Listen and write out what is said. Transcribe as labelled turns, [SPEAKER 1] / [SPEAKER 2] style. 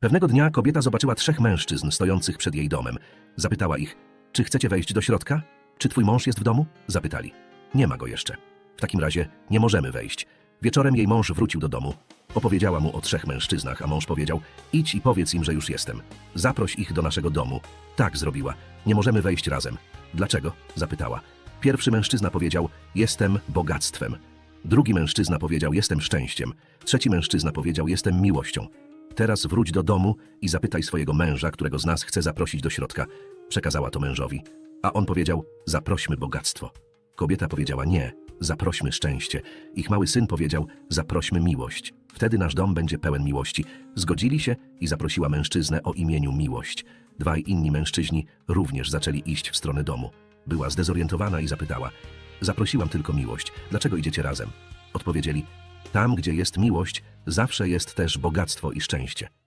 [SPEAKER 1] Pewnego dnia kobieta zobaczyła trzech mężczyzn stojących przed jej domem. Zapytała ich, czy chcecie wejść do środka? Czy twój mąż jest w domu? Zapytali. Nie ma go jeszcze. W takim razie nie możemy wejść. Wieczorem jej mąż wrócił do domu. Opowiedziała mu o trzech mężczyznach, a mąż powiedział: Idź i powiedz im, że już jestem. Zaproś ich do naszego domu. Tak zrobiła. Nie możemy wejść razem. Dlaczego? zapytała. Pierwszy mężczyzna powiedział: Jestem bogactwem. Drugi mężczyzna powiedział: Jestem szczęściem. Trzeci mężczyzna powiedział: Jestem miłością. Teraz wróć do domu i zapytaj swojego męża, którego z nas chce zaprosić do środka. Przekazała to mężowi. A on powiedział: Zaprośmy bogactwo. Kobieta powiedziała: Nie, zaprośmy szczęście. Ich mały syn powiedział: Zaprośmy miłość. Wtedy nasz dom będzie pełen miłości. Zgodzili się i zaprosiła mężczyznę o imieniu Miłość. Dwaj inni mężczyźni również zaczęli iść w stronę domu. Była zdezorientowana i zapytała: Zaprosiłam tylko miłość. Dlaczego idziecie razem? Odpowiedzieli: Tam, gdzie jest miłość, zawsze jest też bogactwo i szczęście.